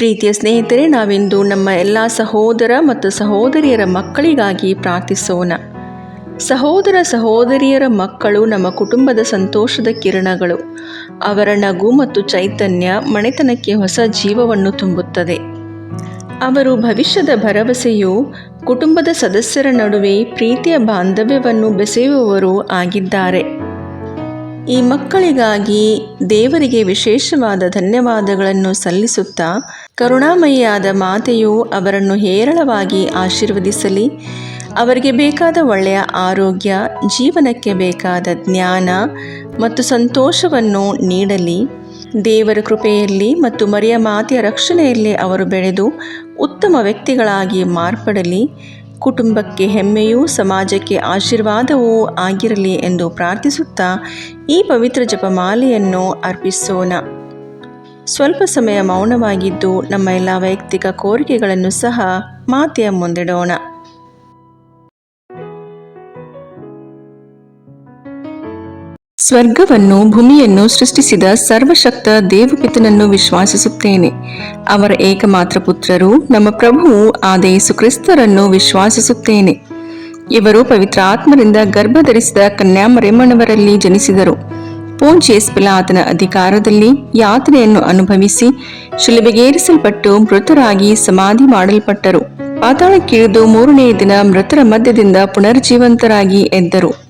ಪ್ರೀತಿಯ ಸ್ನೇಹಿತರೆ, ನಾವಿಂದು ನಮ್ಮ ಎಲ್ಲ ಸಹೋದರ ಮತ್ತು ಸಹೋದರಿಯರ ಮಕ್ಕಳಿಗಾಗಿ ಪ್ರಾರ್ಥಿಸೋಣ. ಸಹೋದರ ಸಹೋದರಿಯರ ಮಕ್ಕಳು ನಮ್ಮ ಕುಟುಂಬದ ಸಂತೋಷದ ಕಿರಣಗಳು. ಅವರ ನಗು ಮತ್ತು ಚೈತನ್ಯ ಮನೆತನಕ್ಕೆ ಹೊಸ ಜೀವವನ್ನು ತುಂಬುತ್ತದೆ. ಅವರು ಭವಿಷ್ಯದ ಭರವಸೆಯು ಕುಟುಂಬದ ಸದಸ್ಯರ ನಡುವೆ ಪ್ರೀತಿಯ ಬಾಂಧವ್ಯವನ್ನು ಬೆಸೆಯುವವರು ಆಗಿದ್ದಾರೆ. ಈ ಮಕ್ಕಳಿಗಾಗಿ ದೇವರಿಗೆ ವಿಶೇಷವಾದ ಧನ್ಯವಾದಗಳನ್ನು ಸಲ್ಲಿಸುತ್ತಾ ಕರುಣಾಮಯಿಯಾದ ಮಾತೆಯು ಅವರನ್ನು ಹೇರಳವಾಗಿ ಆಶೀರ್ವದಿಸಲಿ. ಅವರಿಗೆ ಬೇಕಾದ ಒಳ್ಳೆಯ ಆರೋಗ್ಯ, ಜೀವನಕ್ಕೆ ಬೇಕಾದ ಜ್ಞಾನ ಮತ್ತು ಸಂತೋಷವನ್ನು ನೀಡಲಿ. ದೇವರ ಕೃಪೆಯಲ್ಲಿ ಮತ್ತು ಮರಿಯ ಮಾತೆಯ ರಕ್ಷಣೆಯಲ್ಲಿ ಅವರು ಬೆಳೆದು ಉತ್ತಮ ವ್ಯಕ್ತಿಗಳಾಗಿ ಮಾರ್ಪಡಲಿ. ಕುಟುಂಬಕ್ಕೆ ಹೆಮ್ಮೆಯೂ ಸಮಾಜಕ್ಕೆ ಆಶೀರ್ವಾದವೂ ಆಗಿರಲಿ ಎಂದು ಪ್ರಾರ್ಥಿಸುತ್ತಾ ಈ ಪವಿತ್ರ ಜಪಮಾಲೆಯನ್ನು ಅರ್ಪಿಸೋಣ. ಸ್ವಲ್ಪ ಸಮಯ ಮೌನವಾಗಿದ್ದು ನಮ್ಮ ಎಲ್ಲ ವೈಯಕ್ತಿಕ ಕೋರಿಕೆಗಳನ್ನು ಸಹ ಮಾತೆಯ ಮುಂದಿಡೋಣ. ಸ್ವರ್ಗವನ್ನು, ಭೂಮಿಯನ್ನು ಸೃಷ್ಟಿಸಿದ ಸರ್ವಶಕ್ತ ದೇವಪಿತನನ್ನು ವಿಶ್ವಾಸಿಸುತ್ತೇನೆ. ಅವರ ಏಕಮಾತ್ರ ಪುತ್ರರು ನಮ್ಮ ಪ್ರಭುವು, ಆದ ಯೇಸು ಕ್ರಿಸ್ತರನ್ನು ವಿಶ್ವಾಸಿಸುತ್ತೇನೆ. ಇವರು ಪವಿತ್ರ ಆತ್ಮರಿಂದ ಗರ್ಭಧರಿಸಿದ ಕನ್ಯಾಮರೆಮ್ಮನವರಲ್ಲಿ ಜನಿಸಿದರು. ಪೋಂಚೇಸ್ ಆತನ ಅಧಿಕಾರದಲ್ಲಿ ಯಾತನೆಯನ್ನು ಅನುಭವಿಸಿ ಶಿಲುಬೆಗೇರಿಸಲ್ಪಟ್ಟು ಮೃತರಾಗಿ ಸಮಾಧಿ ಮಾಡಲ್ಪಟ್ಟರು. ಪಾತಾಳಕ್ಕಿಳಿದು ಮೂರನೆಯ ದಿನ ಮೃತರ ಮಧ್ಯದಿಂದ ಪುನರ್ಜೀವಂತರಾಗಿ ಎದ್ದರು.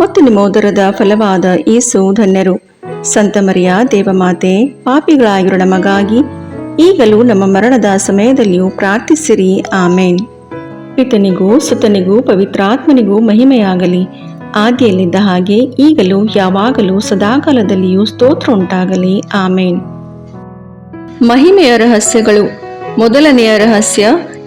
ಮತ್ತು ನಿಮ್ಮ ಉದರದ ಫಲವಾದ ಏಸು ಧನ್ಯರು. ಸಂತ ಮರಿಯ ದೇವಮಾತೆ ಪಾಪಿಗಳಾಗಿರೋ ನಮಗಾಗಿ ಈಗಲೂ ನಮ್ಮ ಮರಣದ ಸಮಯದಲ್ಲಿಯೂ ಪ್ರಾರ್ಥಿಸಿರಿ. ಆಮೇನ್. ಪಿತನಿಗೂ ಸುತನಿಗೂ ಪವಿತ್ರಾತ್ಮನಿಗೂ ಮಹಿಮೆಯಾಗಲಿ. ಆದಿಯಲ್ಲಿದ್ದ ಹಾಗೆ ಈಗಲೂ ಯಾವಾಗಲೂ ಸದಾಕಾಲದಲ್ಲಿಯೂ ಸ್ತೋತ್ರ ಉಂಟಾಗಲಿ. ಆಮೇನ್. ಮಹಿಮೆಯ ರಹಸ್ಯಗಳು. ಮೊದಲನೆಯ ರಹಸ್ಯ